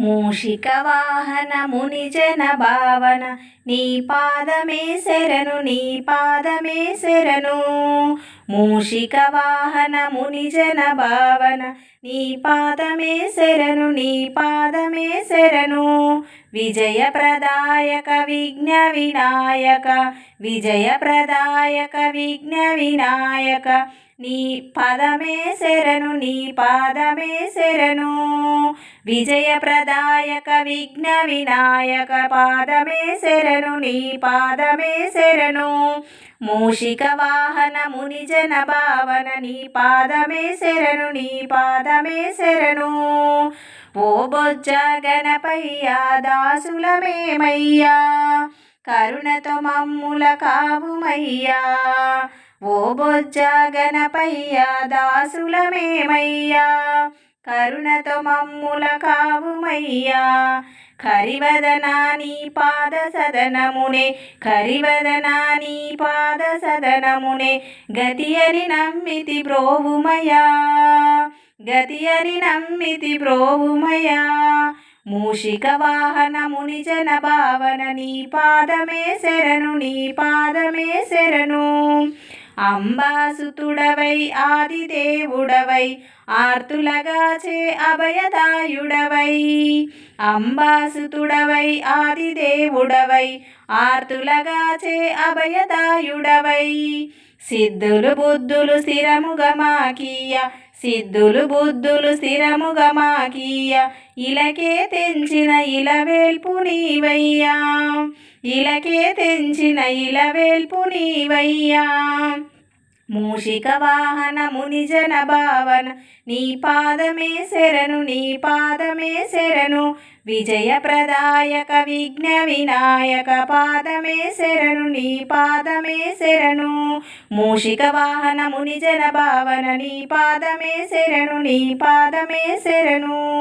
మూషిక వాహన ముని భావన నీ పాదమే శరణు నీ పాదమే శరణు. మూషిక వాహన ముని భావన నీ పాదమే శరణు నీ పాదమే శరణు. విజయప్రదాయక విఘ్న వినాయక విజయప్రదాయక విఘ్న వినాయక నీ పదమే శరణు నీ పాదమే శరణు. విజయప్రదాయక విఘ్న వినాయక పాదమే శరణు నీ పాదమే శరణు. మూషిక వాహన ముని భావన నీ పాదమే శరణు నీ పాదమే శరణు. ఓ బొజ్జ గణపయ్యా దాసులమేమయ్యా. కరుణతో మమ్ముల కావుమయ్యా. ఓ బొజ్జ గణపయ్యా దాసులమేమయ్యా. కరుణతో మమ్ముల కావుమయ్యా. కరివదనా నీ పాద సదనమునే కరివదనా నీ పాద సదనమునే గతి అని నమ్మితి బ్రోవుమయా గతి అని నమ్మితి బ్రోవుమయా మూషిక వాహన ముని జన భావన నీ పాదమే శరణు నీ పాదమే శరణు. అంబాసుతుడవై ఆదిదేవుడవై ఆర్తులగాచే అభయదాయుడవై. అంబాసుతుడవై ఆదిదేవుడవై ఆర్తులగాచే అభయదాయుడవై. సిద్ధులు బుద్ధులు స్థిరముగమాకీయ సిద్ధులు బుద్ధులు స్థిరముగా మాకీయ ఇలకే తెంచిన ఇలవేల్పు నీవయ్యా. ఇలకే తెంచిన ఇలవేల్పు నీవయ్యా. మూషిక వాహనము నిజన భావన నీ పాదమే శరణు నీ పాదమే శరణు. విజయప్రదాయక విఘ్న వినాయక పాదమే శరణు నీ పాదమే శరణు. మూషిక వాహనము నిజన భావన నీ పాదమే శరణు నీ పాదమే శరణు.